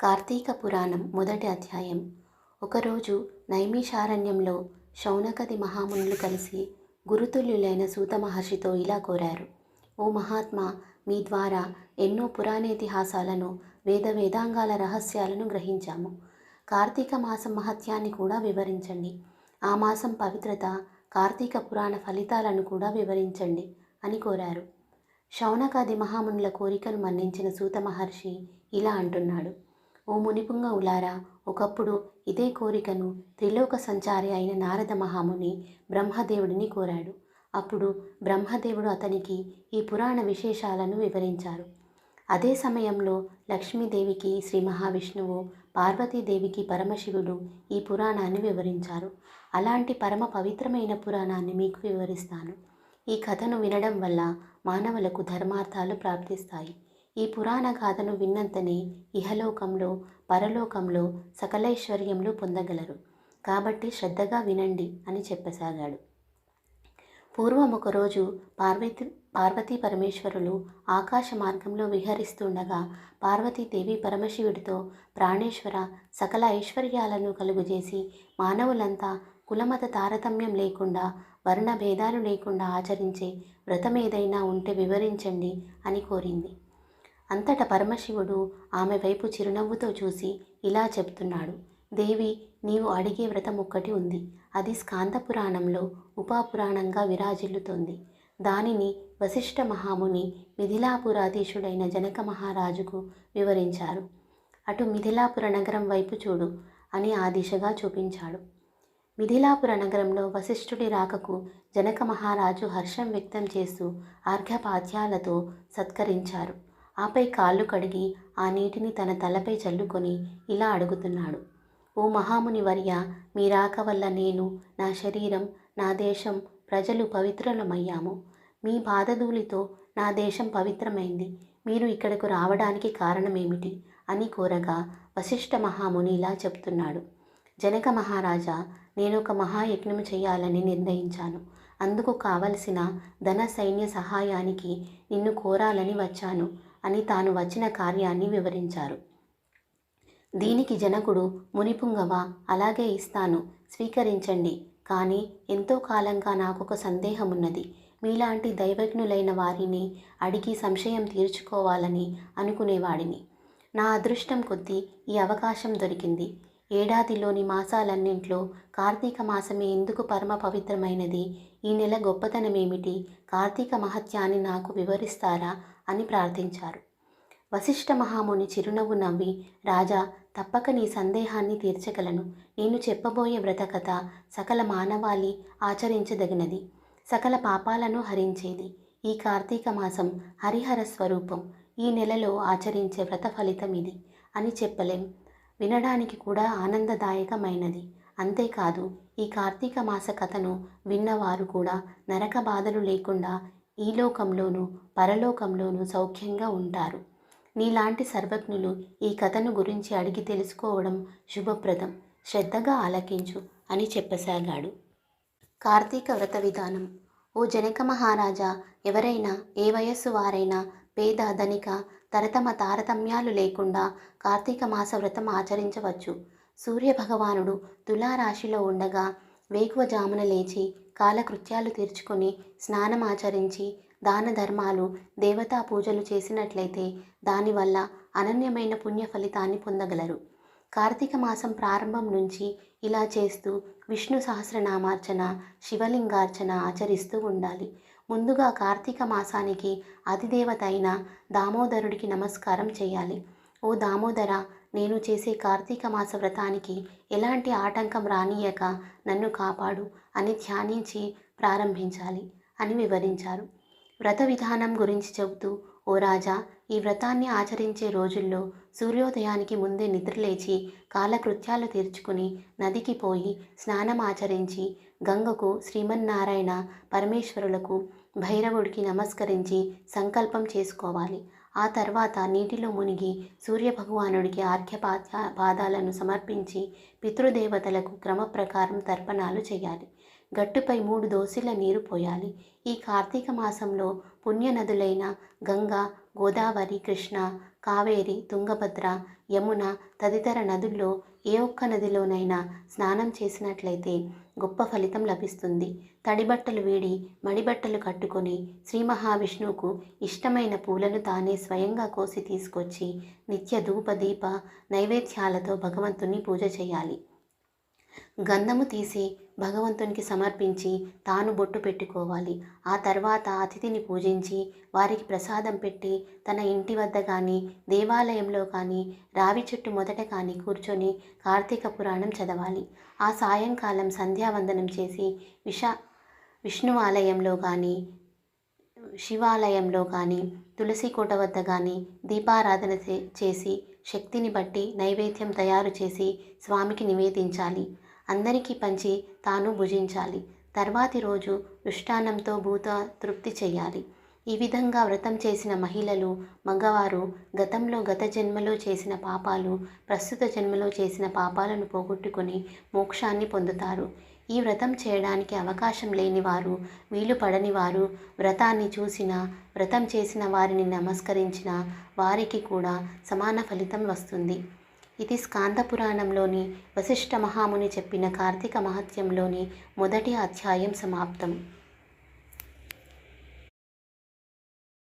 కార్తీక పురాణం మొదటి అధ్యాయం. ఒకరోజు నైమిషారణ్యంలో శౌనకది మహామునులు కలిసి గురుతుల్యులైన సూత మహర్షితో ఇలా కోరారు. ఓ మహాత్మా మీ ద్వారా ఎన్నో పురాణేతిహాసాలను వేద వేదాంగాల రహస్యాలను గ్రహించాము. కార్తీక మాసం మహత్యాన్ని కూడా వివరించండి. ఆ మాసం పవిత్రత కార్తీక పురాణ ఫలితాలను కూడా వివరించండి అని కోరారు. శౌనకాది మహామునుల కోరికను మన్నించిన సూత మహర్షి ఇలా అంటున్నాడు. ఓ మునిపుంగ ఉలారా ఒకప్పుడు ఇదే కోరికను త్రిలోక సంచారి అయిన నారద మహాముని బ్రహ్మదేవుడిని కోరాడు. అప్పుడు బ్రహ్మదేవుడు అతనికి ఈ పురాణ విశేషాలను వివరించారు. అదే సమయంలో లక్ష్మీదేవికి శ్రీ మహావిష్ణువు పార్వతీదేవికి పరమశివుడు ఈ పురాణాన్ని వివరించారు. అలాంటి పరమ పవిత్రమైన పురాణాన్ని మీకు వివరిస్తాను. ఈ కథను వినడం వల్ల మానవులకు ధర్మార్థాలు ప్రాప్తిస్తాయి. ఈ పురాణ గాథను విన్నంతనే ఇహలోకంలో పరలోకంలో సకలైశ్వర్యములు పొందగలరు. కాబట్టి శ్రద్ధగా వినండి అని చెప్పసాగాడు. పూర్వం ఒకరోజు పార్వతి పార్వతీ పరమేశ్వరులు ఆకాశ మార్గంలో విహరిస్తుండగా పార్వతీదేవి పరమశివుడితో ప్రాణేశ్వర సకల ఐశ్వర్యాలను కలుగజేసి మానవులంతా కులమత తారతమ్యం లేకుండా వర్ణ భేదాలు లేకుండా ఆచరించే వ్రతం ఏదైనా ఉంటే వివరించండి అని కోరింది. అంతటా పరమశివుడు ఆమె వైపు చిరునవ్వుతో చూసి ఇలా చెప్తున్నాడు. దేవి నీవు అడిగే వ్రతం ఒక్కటి ఉంది. అది స్కాంద పురాణంలో ఉపాపురాణంగా విరాజిల్లుతోంది. దానిని వశిష్ఠ మహాముని మిథిలాపురాధీశుడైన జనక మహారాజుకు వివరించారు. అటు మిథిలాపుర నగరం వైపు చూడు అని ఆ దిశగా చూపించాడు. మిథిలాపుర నగరంలో వశిష్ఠుడి రాకకు జనక మహారాజు హర్షం వ్యక్తం చేస్తూ అర్ఘ్యపాద్యాలతో సత్కరించారు. ఆపై కాళ్ళు కడిగి ఆ నీటిని తన తలపై చల్లుకొని ఇలా అడుగుతున్నాడు. ఓ మహాముని వర్య మీ రాక వల్ల నేను నా శరీరం నా దేశం ప్రజలు పవిత్రులమయ్యాము. మీ బాధధూళితో నా దేశం పవిత్రమైంది. మీరు ఇక్కడకు రావడానికి కారణమేమిటి? అని కోరగా వశిష్ఠ మహాముని ఇలా చెప్తున్నాడు. జనక మహారాజా నేను ఒక మహాయజ్ఞం చేయాలని నిర్ణయించాను. అందుకు కావలసిన ధన సైన్య సహాయానికి నిన్ను కోరాలని వచ్చాను. అని తాను వచ్చిన కార్యాన్ని వివరించారు. దీనికి జనకుడు మునిపుంగవ అలాగే ఇస్తాను స్వీకరించండి. కానీ ఎంతో కాలంగా నాకొక సందేహం ఉన్నది మీలాంటి దైవజ్ఞులైన వారిని అడిగి సంశయం తీర్చుకోవాలని అనుకునేవాడిని. నా అదృష్టం కొద్దీ ఈ అవకాశం దొరికింది. ఏడాదిలోని మాసాలన్నింట్లో కార్తీక మాసమే ఎందుకు పరమ పవిత్రమైనది? ఈ నెల గొప్పతనమేమిటి? కార్తీక మహత్యాన్ని నాకు వివరిస్తారా? అని ప్రార్థించారు. వశిష్ఠ మహాముని చిరునవ్వు నవ్వి రాజా తప్పక నీ సందేహాన్ని తీర్చగలను. నేను చెప్పబోయే వ్రతకథ సకల మానవాళి ఆచరించదగినది. సకల పాపాలను హరించేది. ఈ కార్తీక మాసం హరిహర స్వరూపం. ఈ నెలలో ఆచరించే వ్రత ఫలితం ఇది అని చెప్పలేం. వినడానికి కూడా ఆనందదాయకమైనది. అంతేకాదు ఈ కార్తీక మాస కథను విన్నవారు కూడా నరక బాధలు లేకుండా ఈ లోకంలోనూ పరలోకంలోనూ సౌఖ్యంగా ఉంటారు. నీలాంటి సర్వజ్ఞులు ఈ కథను గురించి అడిగి తెలుసుకోవడం శుభప్రదం. శ్రద్ధగా ఆలకించు అని చెప్పసాగాడు. కార్తీక వ్రత విధానం. ఓ జనక మహారాజా ఎవరైనా ఏ వయస్సు వారైనా పేద ధనిక తరతమ తారతమ్యాలు లేకుండా కార్తీక మాస వ్రతం ఆచరించవచ్చు. సూర్య భగవానుడు తులారాశిలో ఉండగా వేకువజామున లేచి కాలకృత్యాలు తీర్చుకొని స్నానం ఆచరించి దాన ధర్మాలు దేవతా పూజలు చేసినట్లయితే దానివల్ల అనన్యమైన పుణ్య ఫలితాన్ని పొందగలరు. కార్తీక మాసం ప్రారంభం నుంచి ఇలా చేస్తూ విష్ణు సహస్రనామార్చన శివలింగార్చన ఆచరిస్తూ ఉండాలి. ముందుగా కార్తీక మాసానికి అధిదేవత అయిన దామోదరుడికి నమస్కారం చేయాలి. ఓ దామోదర నేను చేసే కార్తీక మాస వ్రతానికి ఎలాంటి ఆటంకం రానియక నన్ను కాపాడు అని ధ్యానించి ప్రారంభించాలి అని వివరించారు. వ్రత విధానం గురించి చెబుతూ ఓ రాజా ఈ వ్రతాన్ని ఆచరించే రోజుల్లో సూర్యోదయానికి ముందే నిద్రలేచి కాలకృత్యాలు తీర్చుకుని నదికి పోయి స్నానం ఆచరించి గంగకు శ్రీమన్నారాయణ పరమేశ్వరులకు భైరవుడికి నమస్కరించి సంకల్పం చేసుకోవాలి. ఆ తర్వాత నీటిలో మునిగి సూర్యభగవానుడికి ఆర్ఘ్యపాద్య పాదాలను సమర్పించి పితృదేవతలకు క్రమప్రకారం తర్పణాలు చేయాలి. గట్టుపై మూడు దోసిల నీరు పోయాలి. ఈ కార్తీక మాసంలో పుణ్యనదులైన గంగా గోదావరి కృష్ణ కావేరి తుంగభద్ర యమున తదితర నదుల్లో ఏ ఒక్క నదిలోనైనా స్నానం చేసినట్లయితే గొప్ప ఫలితం లభిస్తుంది. తడిబట్టలు వేడి మడిబట్టలు కట్టుకొని శ్రీ మహావిష్ణువుకు ఇష్టమైన పూలను తానే స్వయంగా కోసి తీసుకొచ్చి నిత్య ధూప దీప నైవేద్యాలతో భగవంతుని పూజ చేయాలి. గంధము తీసి భగవంతునికి సమర్పించి తాను బొట్టు పెట్టుకోవాలి. ఆ తర్వాత అతిథిని పూజించి వారికి ప్రసాదం పెట్టి తన ఇంటి వద్ద కానీ దేవాలయంలో కానీ రావి చెట్టు మొదట కానీ కూర్చొని కార్తీక పురాణం చదవాలి. ఆ సాయంకాలం సంధ్యావందనం చేసి విష విష్ణు ఆలయంలో కానీ శివాలయంలో కానీ తులసి కోట వద్ద కానీ దీపారాధన చే- చేసి శక్తిని బట్టి నైవేద్యం తయారు చేసి స్వామికి నివేదించాలి. అందరికీ పంచి తాను భుజించాలి. తర్వాతి రోజు మృష్టాన్నంతో భూత తృప్తి చేయాలి ఈ విధంగా వ్రతం చేసిన మహిళలు మగవారు గతంలో గత జన్మలో చేసిన పాపాలు ప్రస్తుత జన్మలో చేసిన పాపాలను పోగొట్టుకుని మోక్షాన్ని పొందుతారు. ఈ వ్రతం చేయడానికి అవకాశం లేని వారు వీలు పడని వారు వ్రతాన్ని చూసిన వ్రతం చేసిన వారిని నమస్కరించిన వారికి కూడా సమాన ఫలితం వస్తుంది. ఇది స్కాంద పురాణంలోని వశిష్ఠ మహాముని చెప్పిన కార్తీక మహత్యంలోని మొదటి అధ్యాయం సమాప్తం.